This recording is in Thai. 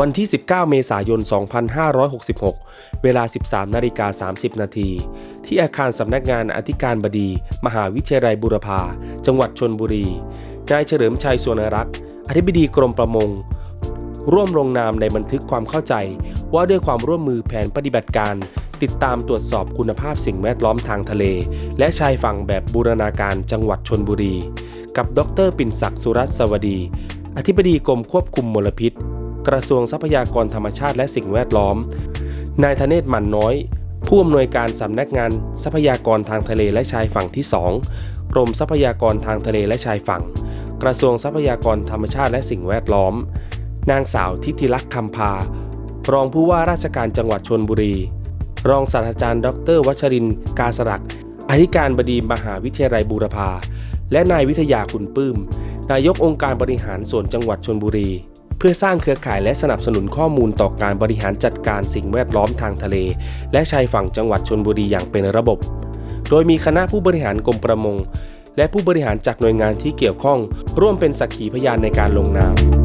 วันที่ 19 เมษายน 2566 เวลา 13 นาฬิกา 30 นาที ที่อาคารสำนักงานอธิการบดี มหาวิทยาลัยบุรพา จังหวัดชนบุรี นายเฉลิมชัยสวนรักษ์อธิบดีกรมประมง ร่วมลงนามในบันทึกความเข้าใจว่าด้วยความร่วมมือแผนปฏิบัติการ ติดตามตรวจสอบคุณภาพสิ่งแวดล้อมทางทะเล และชายฝั่งแบบบูรณาการจังหวัดชนบุรี กับดรปิ่นศักดิ์สุรัตสวัสดี อธิบดีกรมควบคุมมลพิษ กระทรวงทรัพยากรธรรมชาติและสิ่งแวดล้อม นายธเนศมันน้อย ผู้อำนวยการสำนักงานทรัพยากรทางทะเลและชายฝั่งที่ 2 กรมทรัพยากรทางทะเลและชายฝั่ง กระทรวงทรัพยากรธรรมชาติและสิ่งแวดล้อม นางสาวทิติลักษ์คำพารองผู้ว่าราชการจังหวัดชนบุรี รองศาสตราจารย์ ดร วัชริน์กาสรัก อธิการบดีมหาวิทยาลัยบูรพา และนายวิทยาคุณปื้ม นายกองค์การบริหารส่วนจังหวัดชนบุรี เพื่อสร้างเครือข่ายและสนับสนุนข้อมูลต่อการบริหารจัดการสิ่งแวดล้อมทางทะเล และชายฝั่งจังหวัดชนบุรีอย่างเป็นระบบ โดยมีคณะผู้บริหารกรมประมง และผู้บริหารจากหน่วยงานที่เกี่ยวข้อง ร่วมเป็นสักขีพยานในการลงนาม